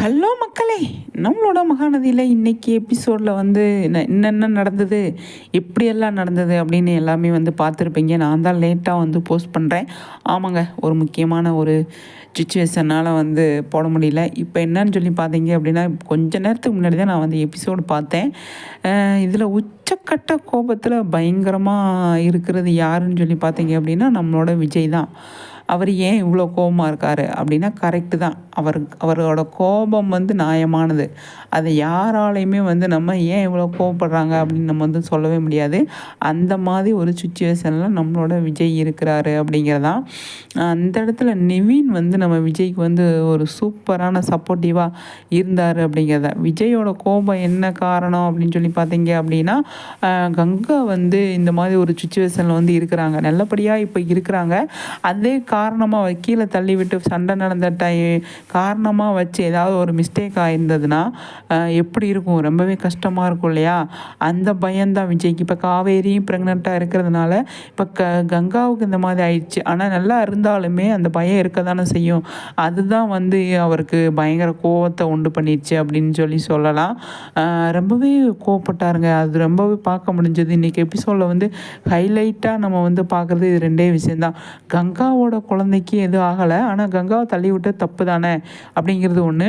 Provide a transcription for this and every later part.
Hello மக்களே நம்மளோட மகாநதியில் இன்றைக்கி எபிசோடில் வந்து என்னென்ன நடந்தது எப்படியெல்லாம் நடந்தது அப்படின்னு எல்லாமே வந்து பார்த்துருப்பீங்க. நான் தான் லேட்டாக வந்து போஸ்ட் பண்ணுறேன் ஆமாங்க ஒரு முக்கியமான ஒரு சுச்சுவேஷனால் வந்து போட முடியல. இப்போ என்னன்னு சொல்லி பார்த்தீங்க அப்படின்னா கொஞ்ச நேரத்துக்கு முன்னாடி தான் நான் வந்து எபிசோடு பார்த்தேன். இதில் உச்சக்கட்ட கோபத்தில் பயங்கரமாக இருக்கிறது யாருன்னு சொல்லி பார்த்தீங்க அப்படின்னா நம்மளோட விஜய் தான். அவர் ஏன் இவ்வளோ கோபமாக இருக்கார் அப்படின்னா கரெக்டு தான். அவர் அவரோட கோபம் வந்து நியாயமானது. அதை யாராலையுமே வந்து நம்ம ஏன் இவ்வளோ கோபப்படுறாங்க அப்படின்னு நம்ம வந்து சொல்லவே முடியாது. அந்த மாதிரி ஒரு சுச்சுவேஷனில் நம்மளோட விஜய் இருக்கிறாரு அப்படிங்கிறதான் அந்த இடத்துல நிவின் வந்து நம்ம விஜய்க்கு வந்து ஒரு சூப்பரான சப்போர்ட்டிவாக இருந்தார் அப்படிங்கிறத. விஜயோட கோபம் என்ன காரணம் அப்படின்னு சொல்லி பார்த்தீங்க அப்படின்னா கங்கா வந்து இந்த மாதிரி ஒரு சுச்சுவேஷனில் வந்து இருக்கிறாங்க. நல்லபடியாக இப்போ இருக்கிறாங்க. அதே காரணமாக கீழே தள்ளி விட்டு சண்டை நடந்த டை காரணமாக வச்சு ஏதாவது ஒரு மிஸ்டேக் ஆயிருந்ததுன்னா எப்படி இருக்கும்? ரொம்பவே கஷ்டமாக இருக்கும் இல்லையா? அந்த பயம்தான் விஜய்க்கு. இப்போ காவேரியும் ப்ரெக்னெண்ட்டாக இருக்கிறதுனால இப்போ க கங்காவுக்கு இந்த மாதிரி ஆயிடுச்சு. ஆனால் நல்லா இருந்தாலுமே அந்த பயம் இருக்க தானே செய்யும். அதுதான் வந்து அவருக்கு பயங்கர கோவத்தை உண்டு பண்ணிடுச்சு அப்படின்னு சொல்லி சொல்லலாம். ரொம்பவே கோவப்பட்டாருங்க. அது ரொம்பவே பார்க்க முடிஞ்சது. இன்றைக்கி எபிசோடில் வந்து ஹைலைட்டாக நம்ம வந்து பார்க்குறது இது ரெண்டே விஷயந்தான் கங்காவோட குழந்தைக்கு எதுவும் ஆகலை. ஆனால் கங்காவை தள்ளி விட்டு தப்பு தானே அப்படிங்கிறது ஒன்று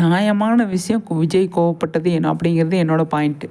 நியாயமான விஷயம் விஜய் கோவப்பட்டது என்ன அப்படிங்கிறது என்னோட பாயிண்ட்டு